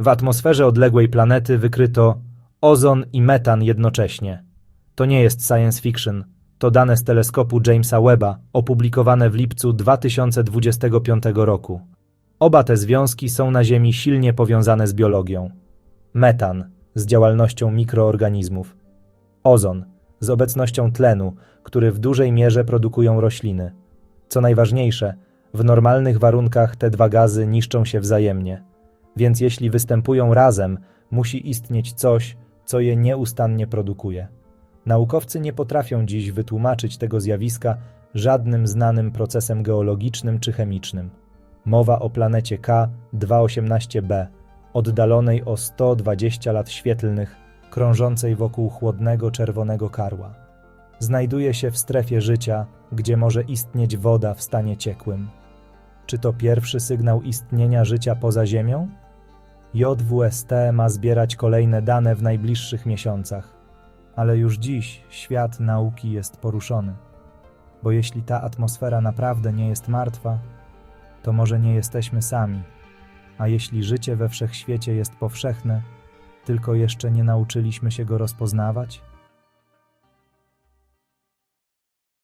W atmosferze odległej planety wykryto ozon i metan jednocześnie. To nie jest science fiction, to dane z teleskopu Jamesa Webba, opublikowane w lipcu 2025 roku. Oba te związki są na Ziemi silnie powiązane z biologią. Metan z działalnością mikroorganizmów. Ozon z obecnością tlenu, który w dużej mierze produkują rośliny. Co najważniejsze, w normalnych warunkach te dwa gazy niszczą się wzajemnie, więc jeśli występują razem, musi istnieć coś, co je nieustannie produkuje. Naukowcy nie potrafią dziś wytłumaczyć tego zjawiska żadnym znanym procesem geologicznym czy chemicznym. Mowa o planecie K218b, oddalonej o 120 lat świetlnych, krążącej wokół chłodnego czerwonego karła. Znajduje się w strefie życia, gdzie może istnieć woda w stanie ciekłym. Czy to pierwszy sygnał istnienia życia poza Ziemią? JWST ma zbierać kolejne dane w najbliższych miesiącach, ale już dziś świat nauki jest poruszony. Bo jeśli ta atmosfera naprawdę nie jest martwa, to może nie jesteśmy sami, a jeśli życie we wszechświecie jest powszechne, tylko jeszcze nie nauczyliśmy się go rozpoznawać?